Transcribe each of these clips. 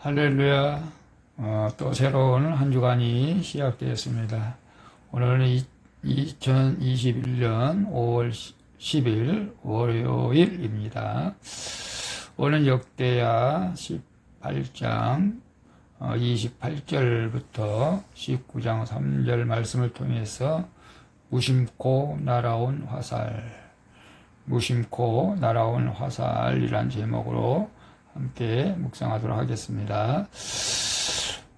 할렐루야. 어, 또 새로운 한 주간이 시작되었습니다. 오늘은 2021년 5월 10일 월요일입니다. 오늘 역대야 18장 28절부터 19장 3절 말씀을 통해서 무심코 날아온 화살, 무심코 날아온 화살이란 제목으로 함께 묵상하도록 하겠습니다.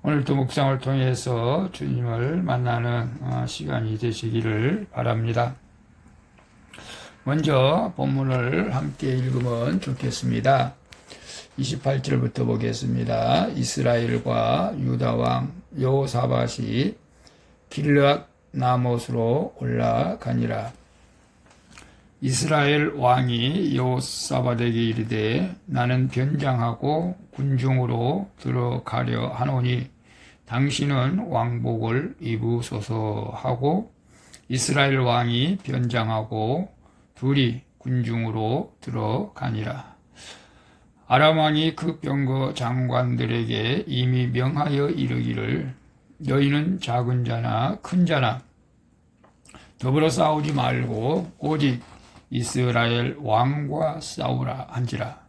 오늘도 묵상을 통해서 주님을 만나는 어, 시간이 되시기를 바랍니다. 먼저 본문을 함께 읽으면 좋겠습니다. 28절부터 보겠습니다. 이스라엘과 유다 왕 여호사밧이 길르앗 나못으로 올라가니라. 이스라엘 왕이 여호사밧에게 이르되 나는 변장하고 군중으로 들어가려 하노니 당신은 왕복을 입으소서 하고 이스라엘 왕이 변장하고 둘이 군중으로 들어가니라. 아람 왕이 그 병거 장관들에게 이미 명하여 이르기를 너희는 작은 자나 큰 자나 더불어 싸우지 말고 오직 이스라엘 왕과 싸우라 한지라.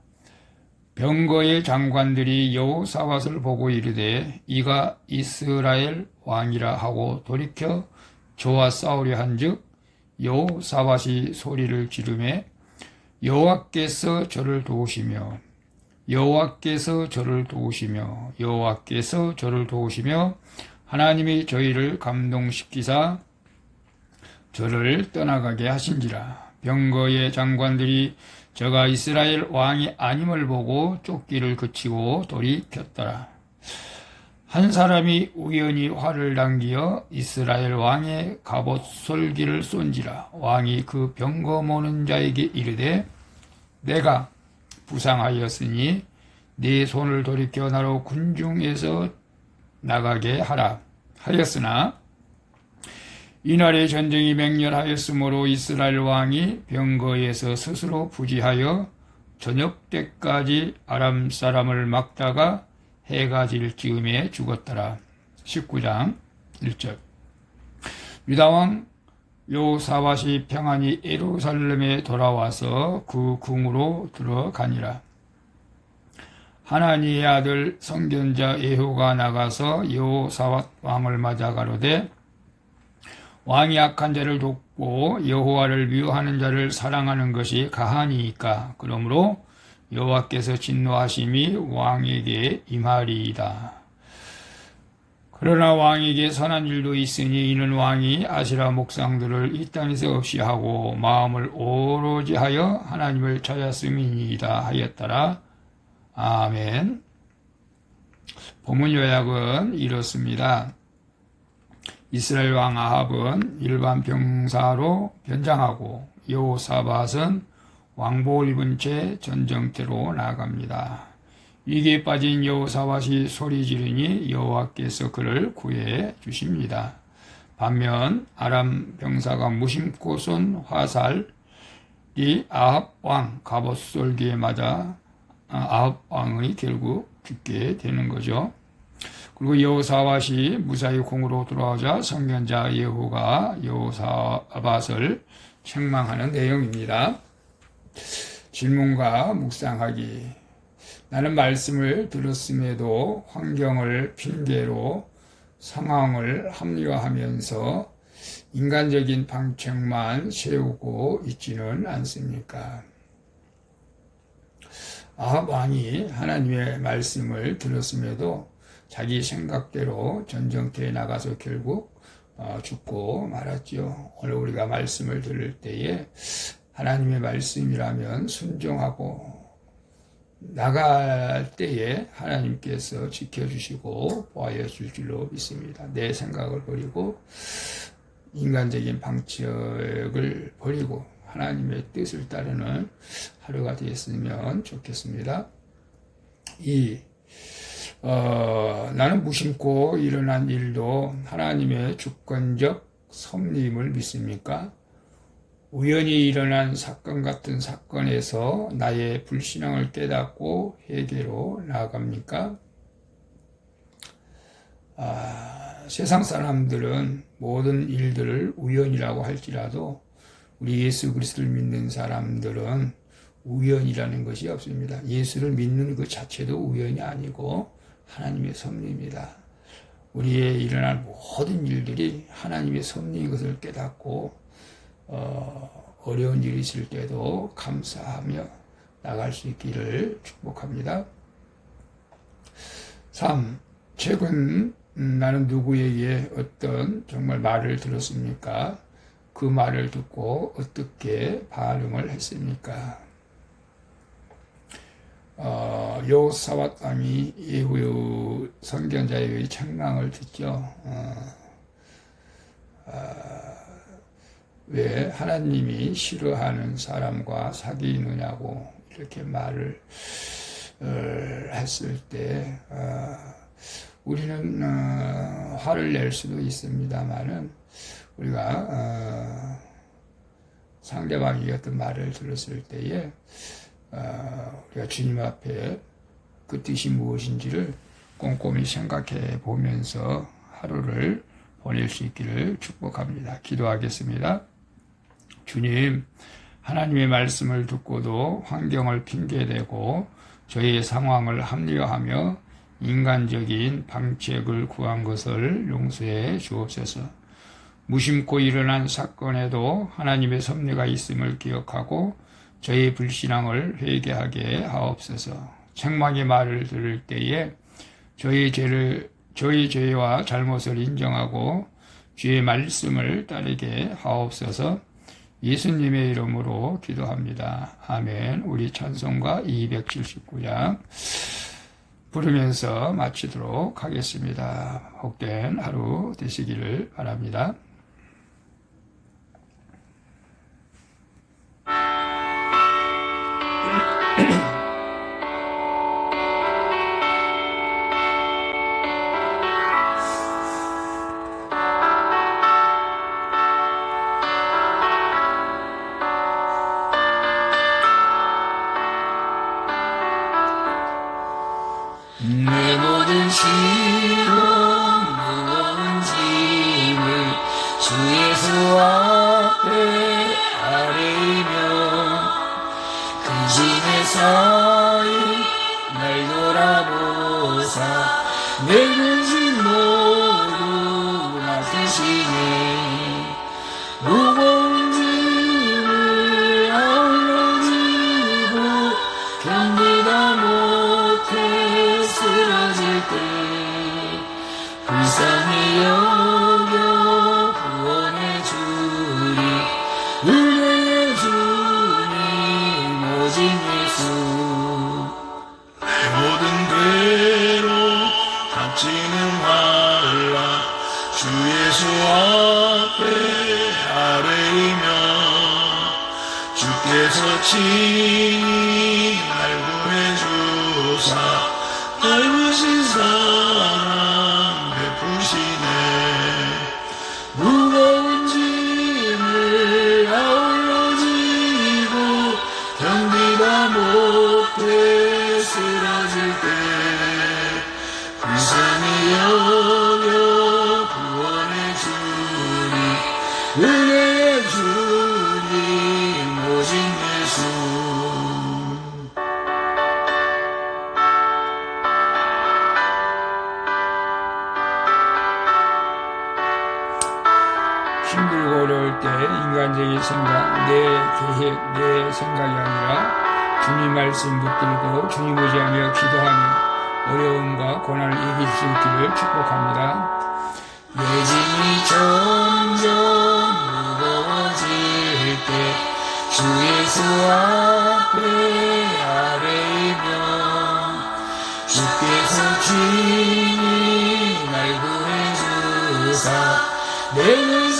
병거의 장관들이 여호사밧을 보고 이르되 이가 이스라엘 왕이라 하고 돌이켜 저와 싸우려 한즉 여호사밧이 소리를 지르매 여호와께서 저를 도우시며 여호와께서 저를 도우시며 여호와께서 저를 도우시며 하나님이 저희를 감동시키사 저를 떠나가게 하신지라 병거의 장관들이 저가 이스라엘 왕이 아님을 보고 쫓기를 그치고 돌이켰더라. 한 사람이 우연히 활을 당기어 이스라엘 왕의 갑옷 솔기를 쏜지라 왕이 그 병거 모는 자에게 이르되 내가 부상하였으니 네 손을 돌이켜 나로 군중에서 나가게 하라 하였으나 이날의 전쟁이 맹렬하였으므로 이스라엘 왕이 병거에서 스스로 부지하여 저녁 때까지 아람 사람을 막다가 해가 질 즈음에 죽었더라. 19장 1절 유다왕 요사밧이 평안히 예루살렘에 돌아와서 그 궁으로 들어가니라. 하나니의 아들 성견자 예후가 나가서 여호사밧 왕을 맞아 가로되 왕이 악한 자를 돕고 여호와를 미워하는 자를 사랑하는 것이 가하니이까 그러므로 여호와께서 진노하심이 왕에게 임하리이다. 그러나 왕에게 선한 일도 있으니 이는 왕이 아시라 목상들을 이 땅에서 없이 하고 마음을 오로지 하여 하나님을 찾았음이니이다 하였더라. 아멘. 본문 요약은 이렇습니다. 이스라엘 왕 아합은 일반 병사로 변장하고 여호사밧은 왕복을 입은 채 전쟁터로 나갑니다. 위기에 빠진 여호사밧이 소리 지르니 여호와께서 그를 구해 주십니다. 반면 아람 병사가 무심코 쏜 화살이 아합 왕 갑옷 솔기에 맞아 아합 왕이 결국 죽게 되는 거죠. 그리고 여호사밧이 무사히 공으로 돌아오자 성견자 예후가 여호사밧을 책망하는 내용입니다. 질문과 묵상하기. 나는 말씀을 들었음에도 환경을 핑계로 상황을 합리화하면서 인간적인 방책만 세우고 있지는 않습니까? 아합 왕이 하나님의 말씀을 들었음에도 자기 생각대로 전쟁터에 나가서 결국 어, 죽고 말았죠. 오늘 우리가 말씀을 들을 때에 하나님의 말씀이라면 순종하고 나갈 때에 하나님께서 지켜주시고 보아여 줄 줄로 믿습니다. 내 생각을 버리고 인간적인 방책을 버리고 하나님의 뜻을 따르는 하루가 되었으면 좋겠습니다. 이 어, 나는 무심코 일어난 일도 하나님의 주권적 섭리임을 믿습니까? 우연히 일어난 사건 같은 사건에서 나의 불신앙을 깨닫고 회개로 나아갑니까? 아, 세상 사람들은 모든 일들을 우연이라고 할지라도 우리 예수 그리스도를 믿는 사람들은 우연이라는 것이 없습니다. 예수를 믿는 그 자체도 우연이 아니고 하나님의 섭리입니다. 우리의 일어날 모든 일들이 하나님의 섭리인 것을 깨닫고 어, 어려운 일이 있을 때도 감사하며 나갈 수 있기를 축복합니다. 3. 최근 음, 나는 누구에게 어떤 정말 말을 들었습니까? 그 말을 듣고 어떻게 반응을 했습니까? 어, 여호사와 땅이 예후 선견자의 책망을 듣죠. 어, 어, 왜 하나님이 싫어하는 사람과 사귀느냐고 이렇게 말을 어, 했을 때 어, 우리는 어, 화를 낼 수도 있습니다만은 우리가 어, 상대방이 어떤 말을 들었을 때에 어, 우리가 주님 앞에 그 뜻이 무엇인지를 꼼꼼히 생각해 보면서 하루를 보낼 수 있기를 축복합니다. 기도하겠습니다. 주님, 하나님의 말씀을 듣고도 환경을 핑계대고 저희의 상황을 합리화하며 인간적인 방책을 구한 것을 용서해 주옵소서. 무심코 일어난 사건에도 하나님의 섭리가 있음을 기억하고 저희 불신앙을 회개하게 하옵소서. 책망의 말을 들을 때에 저희 죄를 저희 죄와 잘못을 인정하고 주의 말씀을 따르게 하옵소서. 예수님의 이름으로 기도합니다. 아멘. 우리 찬송가 279장 부르면서 마치도록 하겠습니다. 복된 하루 되시기를 바랍니다. 주께서 친히 날 구해주사 넓으신 사랑 베푸시네. 무거운 짐을 아울러 지고 견디다 못해 쓰러질 때 불쌍히 여 힘들고 어려울 때 인간적인 생각, 내 계획, 내 생각이 아니라 주님 말씀 붙들고 주님 의지하며 기도하며 어려움과 고난을 이길 수 있기를 축복합니다. 내 짐이 점점 무거워질 때 주 예수 앞에 아뢰면 주께서 친히 날 구해주사 내내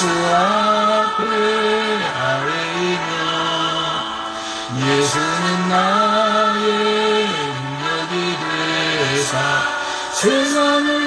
예수 앞에 아뢰이며 예수는 나의 능력이 되사 세상